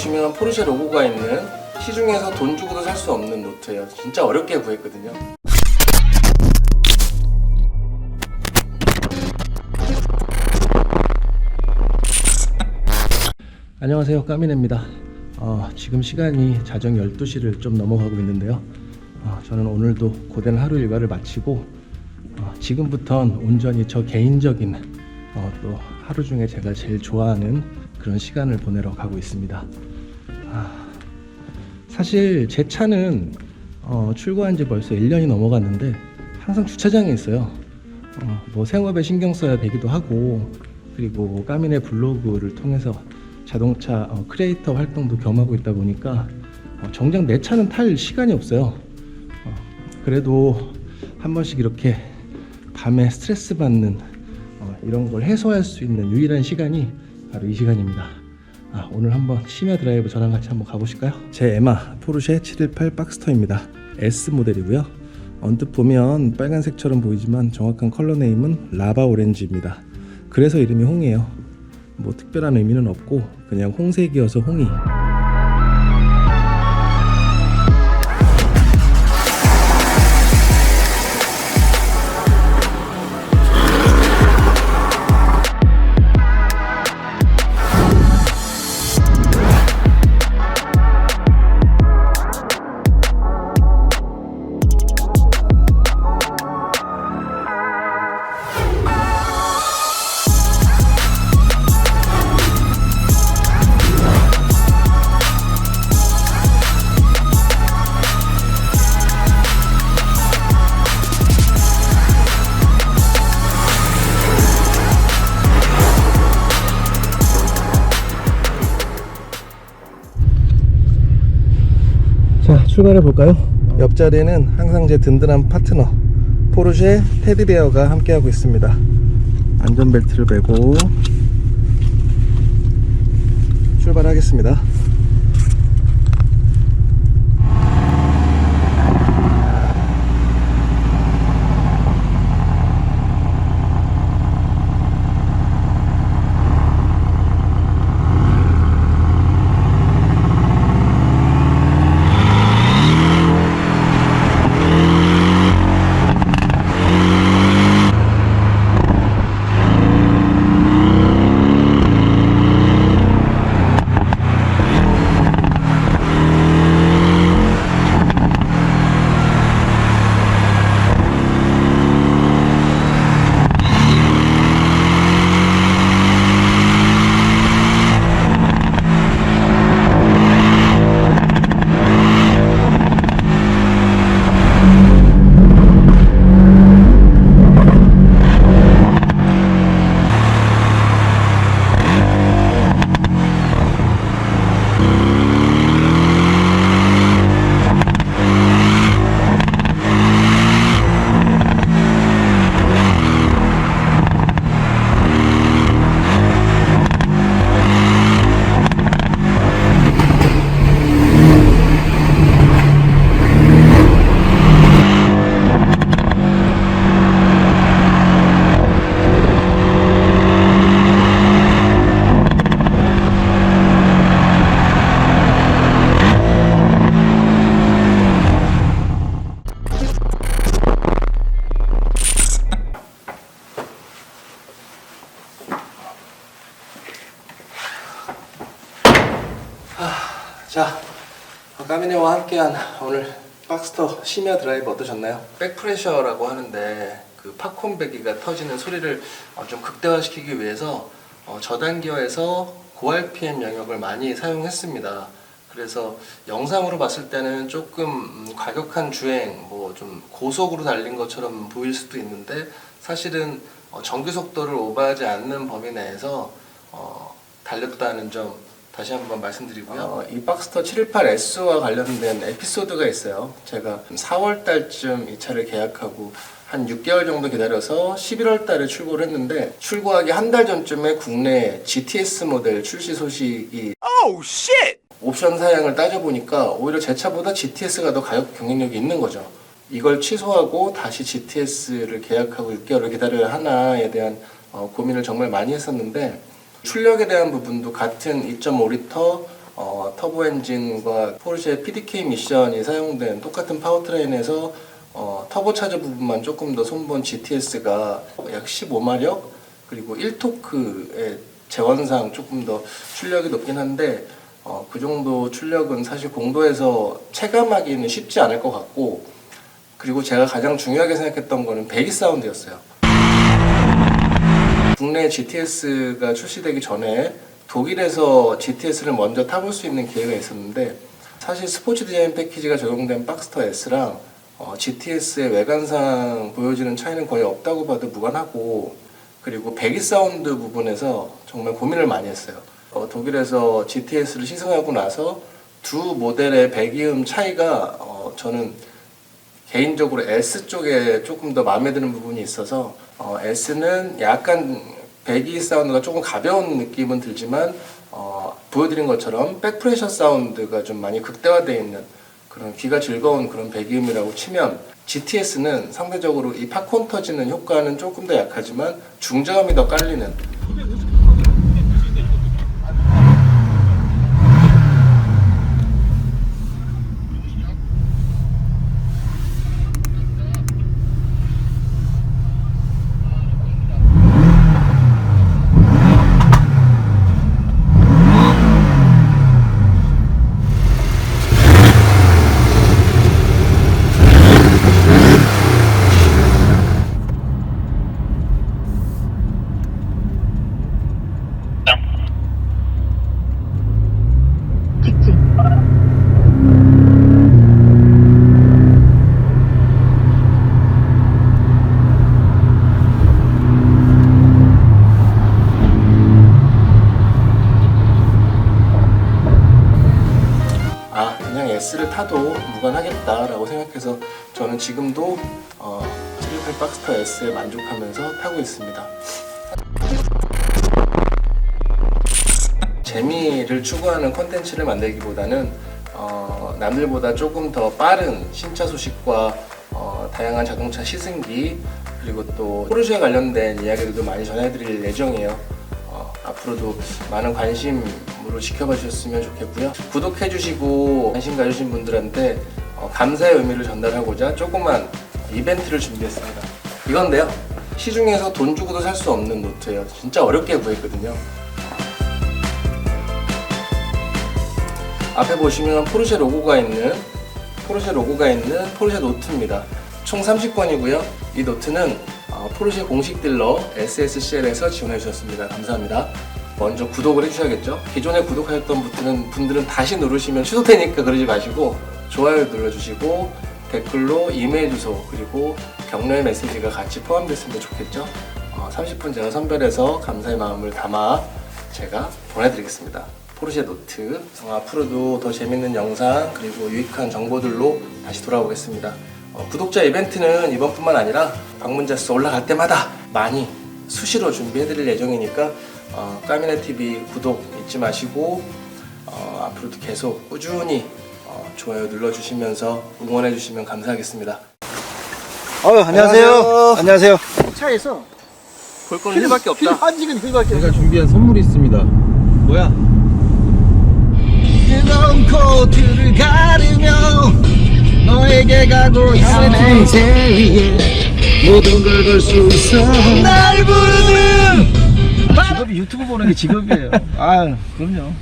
보시면 포르쉐 로고가 있는 시중에서 돈 주고도 살 수 없는 노트예요. 진짜 어렵게 구했거든요. 안녕하세요 까미네입니다 어, 지금 시간이 자정 12시를 좀 넘어가고 있는데요 어, 저는 오늘도 고된 하루 일과를 마치고 어, 지금부턴 온전히 저 개인적인 어, 또 하루 중에 제가 제일 좋아하는 그런 시간을 보내러 가고 있습니다 아, 사실 제 차는 어, 출고한 지 벌써 1년이 넘어갔는데 항상 주차장에 있어요 어, 뭐 생업에 신경 써야 되기도 하고 그리고 까미네 블로그를 통해서 자동차 어, 크리에이터 활동도 겸하고 있다 보니까 어, 정작 내 차는 탈 시간이 없어요. 어, 그래도 한 번씩 이렇게 밤에 스트레스 받는 어, 이런 걸 해소할 수 있는 유일한 시간이 바로 이 시간입니다. 아, 오늘 한번 심야 드라이브 저랑 같이 한번 가보실까요? 제 에마 포르쉐 718 박스터입니다. S 모델이고요. 언뜻 보면 빨간색처럼 보이지만 정확한 컬러 네임은 라바 오렌지입니다. 그래서 이름이 홍이에요. 뭐 특별한 의미는 없고 그냥 홍색이어서 홍이. 출발해 볼까요? 옆자리에는 항상 제 든든한 파트너 포르쉐 테디베어가 함께하고 있습니다. 안전벨트를 매고 출발하겠습니다. 자, 어, 까미네와 함께한 오늘 박스터 심야 드라이브 어떠셨나요? 백프레셔라고 하는데 그 팝콘 배기가 터지는 소리를 어, 좀 극대화시키기 위해서 어, 저단기어에서 고RPM 영역을 많이 사용했습니다. 그래서 영상으로 봤을 때는 조금 음, 과격한 주행, 뭐 좀 고속으로 달린 것처럼 보일 수도 있는데 사실은 어, 정규 속도를 오버하지 않는 범위 내에서 어, 달렸다는 점 다시 한번 말씀드리고요. 어, 이 박스터 718S와 관련된 에피소드가 있어요. 제가 4월 달쯤 이 차를 계약하고 한 6개월 정도 기다려서 11월 달에 출고를 했는데 출고하기 한 달 전쯤에 국내 GTS 모델 출시 소식이 옵션 사양을 따져보니까 오히려 제 차보다 GTS가 더 가격 경쟁력이 있는 거죠. 이걸 취소하고 다시 GTS를 계약하고 6개월을 기다려야 하나에 대한 어, 고민을 정말 많이 했었는데 출력에 대한 부분도 같은 2.5리터 어, 터보 엔진과 포르쉐 PDK 미션이 사용된 똑같은 파워트레인에서 어, 터보 차저 부분만 조금 더 손본 GTS가 약 15마력 그리고 1토크의 재원상 조금 더 출력이 높긴 한데 어, 그 정도 출력은 사실 공도에서 체감하기는 쉽지 않을 것 같고 그리고 제가 가장 중요하게 생각했던 거는 배기 사운드였어요. 국내 GTS가 출시되기 전에 독일에서 GTS를 먼저 타볼 수 있는 기회가 있었는데 사실 스포츠 디자인 패키지가 적용된 박스터 S랑 어, GTS의 외관상 보여지는 차이는 거의 없다고 봐도 무관하고 그리고 배기 사운드 부분에서 정말 고민을 많이 했어요. 어, 독일에서 GTS를 시승하고 나서 두 모델의 배기음 차이가 어, 저는 개인적으로 S 쪽에 조금 더 마음에 드는 부분이 있어서 어, S는 약간 배기 사운드가 조금 가벼운 느낌은 들지만 어, 보여드린 것처럼 백프레셔 사운드가 좀 많이 극대화되어 있는 그런 귀가 즐거운 그런 배기음이라고 치면 GTS는 상대적으로 이 팝콘 터지는 효과는 조금 더 약하지만 중저음이 더 깔리는 S를 타도 무관하겠다라고 생각해서 저는 지금도 어, 718 박스터 S에 만족하면서 타고 있습니다. 재미를 추구하는 컨텐츠를 만들기보다는 어, 남들보다 조금 더 빠른 신차 소식과 어, 다양한 자동차 시승기 그리고 또 포르쉐에 관련된 이야기들도 많이 전해드릴 예정이에요. 어, 앞으로도 많은 관심으로 지켜봐 주셨으면 좋겠고요. 구독해 주시고 관심 가주신 분들한테 어, 감사의 의미를 전달하고자 조그만 이벤트를 준비했습니다. 이건데요. 시중에서 돈 주고도 살 수 없는 노트예요. 진짜 어렵게 구했거든요. 앞에 보시면 포르쉐 로고가 있는 포르쉐 로고가 있는 포르쉐 노트입니다. 총 30권이고요. 이 노트는 어, 포르쉐 공식 딜러 SSCL에서 지원해 주셨습니다. 감사합니다. 먼저 구독을 해주셔야겠죠. 기존에 구독하셨던 분들은, 분들은 다시 누르시면 취소되니까 그러지 마시고 좋아요 눌러주시고 댓글로 이메일 주소 그리고 격려의 메시지가 같이 포함됐으면 좋겠죠. 어, 30분 제가 선별해서 감사의 마음을 담아 제가 보내드리겠습니다. 포르쉐 노트 어, 앞으로도 더 재밌는 영상 그리고 유익한 정보들로 다시 돌아오겠습니다. 어, 구독자 이벤트는 이번뿐만 아니라 방문자 수 올라갈 때마다 많이 수시로 준비해드릴 예정이니까 어, 까미네 TV 구독 잊지 마시고 어, 앞으로도 계속 꾸준히 어, 좋아요 눌러주시면서 응원해주시면 감사하겠습니다. 어, 안녕하세요. 안녕하세요. 차에서 볼 거는 1밖에 없다. 한지근 그거밖에 없어. 제가 준비한 선물이 있습니다. 뭐야? 뜨거운 코트를 가르며 너에게 가고 있는 새 위에 모든 걸 걸 수 있어. 날 부르는 직업이 유튜브 보는 게 직업이에요. 아 그럼요